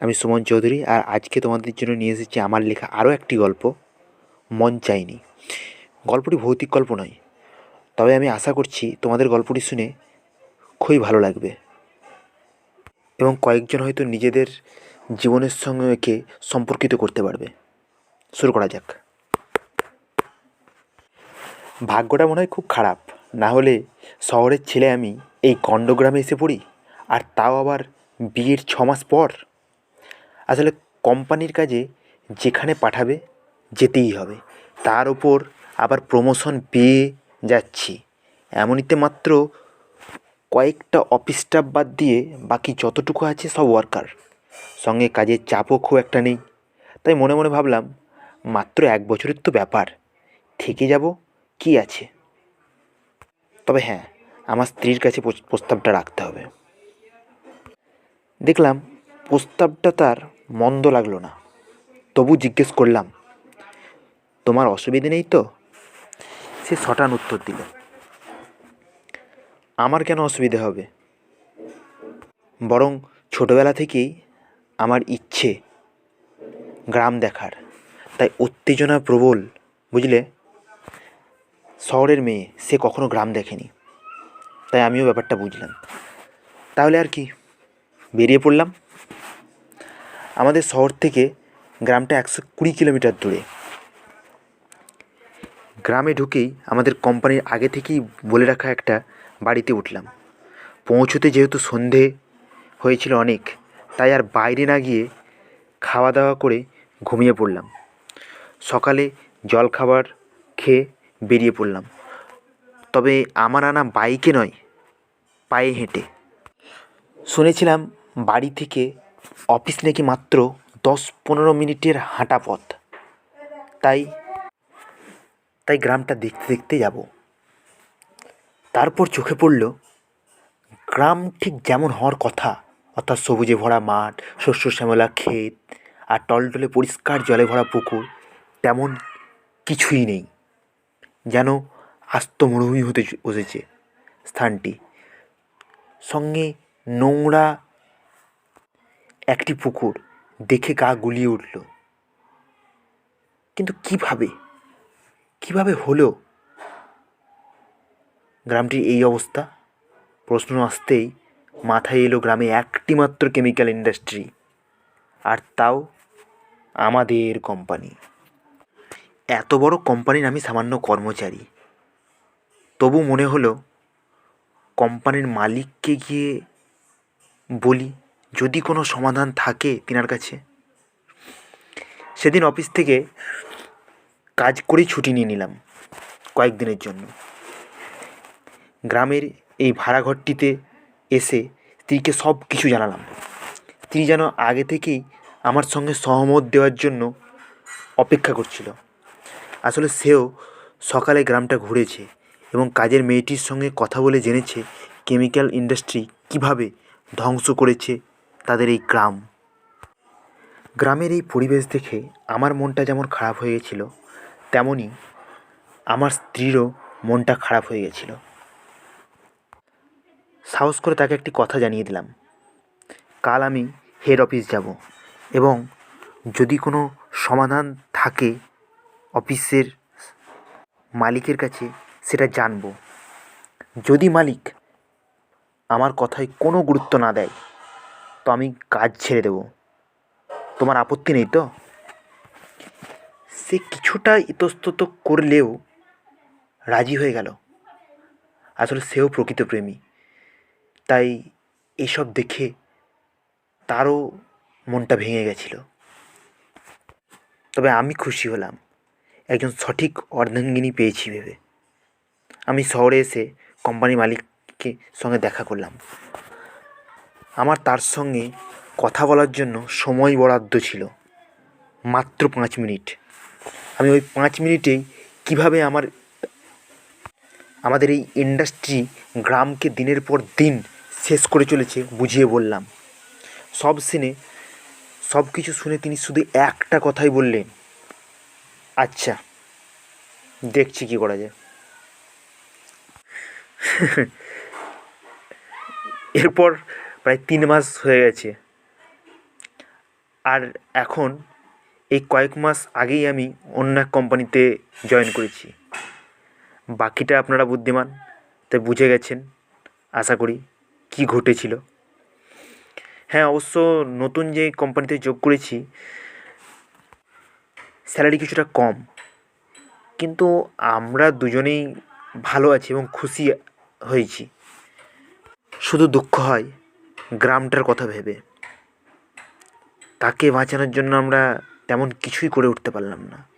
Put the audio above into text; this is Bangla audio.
আমি সুমন চৌধুরী আর আজকে তোমাদের জন্য নিয়ে এসেছি আমার লেখা আরও একটি গল্প, মন চাইনি। গল্পটি ভৌতিক গল্প নয়, তবে আমি আশা করছি তোমাদের গল্পটি শুনে খুবই ভালো লাগবে। এবং কয়েকজন হয়তো নিজেদের জীবনের সঙ্গে একে সম্পর্কিত করতে পারবে। শুরু করা যাক। ভাগ্যটা মনে হয় খুব খারাপ, না হলে শহরের ছেলে আমি এই গণ্ডগ্রামে এসে পড়ি, আর তাও আবার বিয়ের ছ মাস পর? আসলে কোম্পানির কাজে যেখানে পাঠাবে, যেতেই হবে। তার ওপর আবার প্রমোশন পেয়ে যাচ্ছি। এমনিতে মাত্র কয়েকটা অফিস স্টাফ বাদ দিয়ে বাকি যতটুকু আছে সব ওয়ার্কার সঙ্গে কাজের চাপও খুব একটা নেই। তাই মনে মনে ভাবলাম, মাত্র এক বছরের তো ব্যাপার। থেকে যাব, কি আছে? তবে হ্যাঁ আমার স্ত্রীর কাছে প্রস- প্রস্তাবটা রাখতে হবে। দেখলাম প্রস্তাবটা তার মন্দ লাগল না। তবু জিজ্ঞেস করলাম, তোমার অসুবিধে নেই তো? সে শটান উত্তর দিল, আমার কেন অসুবিধে হবে? বরং ছোটবেলা থেকেই আমার ইচ্ছে গ্রাম দেখার, তাই উত্তেজনা প্রবল, বুঝলে? শহরের মেয়ে, সে কখনো গ্রাম দেখেনি, তাই আমিও ব্যাপারটা বুঝলাম। তাহলে আর কি, বেরিয়ে পড়লাম। আমাদের শহর থেকে গ্রামটা একশো কুড়ি কিলোমিটার দূরে। গ্রামে ঢুকেই আমাদের কোম্পানির আগে থেকেই বলে রাখা একটা বাড়িতে উঠলাম। পৌঁছতে যেহেতু সন্ধে হয়েছিল অনেক, তাই আর বাইরে না গিয়ে খাওয়া দাওয়া করে ঘুমিয়ে পড়লাম। সকালে জলখাবার খেয়ে বেরিয়ে পড়লাম। তবে আমার আনা বাইকে নয়, পায়ে হেঁটে। শুনেছিলাম বাড়ি থেকে অফিস নাকি মাত্র দশ পনেরো মিনিটের হাঁটা পথ? তাই তাই গ্রামটা দেখতে দেখতে যাব। তারপর চোখে পড়ল, গ্রাম ঠিক যেমন হওয়ার কথা, অর্থাৎ সবুজে ভরা মাঠ, শস্য শ্যামলা ক্ষেত আর টলটলে পরিষ্কার জলে ভরা পুকুর, তেমন কিছুই নেই। যেন আস্ত মরুভূমি হতে বসেছে স্থানটি। সঙ্গে নোংরা একটি পুকুর দেখে গা গুলিয়ে উঠল। কিন্তু কীভাবে? কীভাবে হলো? গ্রামটির এই অবস্থা? প্রশ্ন আসতেই মাথায় এলো গ্রামে একটি মাত্র কেমিক্যাল ইন্ডাস্ট্রি আর তাও আমাদের কোম্পানি এত বড় কোম্পানির আমি সামান্য কর্মচারী। তবু মনে হলো কোম্পানির মালিককে গিয়ে বলি যদি কোনো সমাধান থাকে তিনার কাছে, সেদিন অফিস থেকে কাজ করেই ছুটি নিয়ে নিলাম কয়েকদিনের জন্য। গ্রামের এই ভাড়াঘরটিতে এসে স্ত্রীকে সব কিছু জানালাম। স্ত্রী যেন আগে থেকেই আমার সঙ্গে সহমত দেওয়ার জন্য অপেক্ষা করছিল। আসলে সেও সকালে গ্রামটা ঘুরেছে এবং কাজের মেয়েটির সঙ্গে কথা বলে জেনেছে কেমিক্যাল ইন্ডাস্ট্রি কীভাবে ধ্বংস করেছে তাদের এই গ্রাম। গ্রামের এই পরিবেশ দেখে আমার মনটা যেমন খারাপ হয়ে গেছিল তেমনই আমার স্ত্রীরও মনটা খারাপ হয়ে গেছিল। সাহস করে তাকে একটি কথা জানিয়ে দিলাম। কাল আমি হেড অফিস যাব এবং যদি কোনো সমাধান থাকে অফিসের মালিকের কাছে, সেটা জানব। যদি মালিক আমার কথায় কোনো গুরুত্ব না দেয় তো আমি কাজ ছেড়ে দেবো। তোমার আপত্তি নেই তো? সে কিছুটা ইতস্তত করলেও রাজি হয়ে গেল। আসলে সেও প্রকৃত প্রেমী। তাই এসব দেখে তারও মনটা ভেঙে গেছিল। তবে আমি খুশি হলাম। একজন সঠিক অর্ধাঙ্গিনী পেয়েছি ভেবে। আমি শহরে এসে কোম্পানি মালিককে সঙ্গে দেখা করলাম। আমার তার সঙ্গে কথা বলার জন্য সময় বরাদ্দ ছিল। মাত্র পাঁচ মিনিট। আমি ওই পাঁচ মিনিটেই কীভাবে আমার, আমাদের এই ইন্ডাস্ট্রি গ্রামকে দিনের পর দিন শেষ করে চলেছে বুঝিয়ে বললাম। সব শুনে, সব কিছু শুনে তিনি শুধু একটা কথাই বললেন আচ্ছা দেখছি কী করা যায়। এরপর প্রায় তিন মাস হয়ে গেছে। আর এখন এই কয়েক মাস আগেই আমি অন্য এক কোম্পানিতে জয়েন করেছি। বাকিটা আপনারা বুদ্ধিমান, তাই বুঝে গেছেন, আশা করি, কী ঘটেছিল। হ্যাঁ অবশ্য নতুন যে কোম্পানিতে যোগ করেছি, স্যালারি কিছুটা কম। কিন্তু আমরা দুজনেই ভালো আছি এবং খুশি হয়েছি। শুধু দুঃখ হয় গ্রামটার কথা ভেবে। তাকে বাঁচানোর জন্য আমরা তেমন কিছুই করে উঠতে পারলাম না।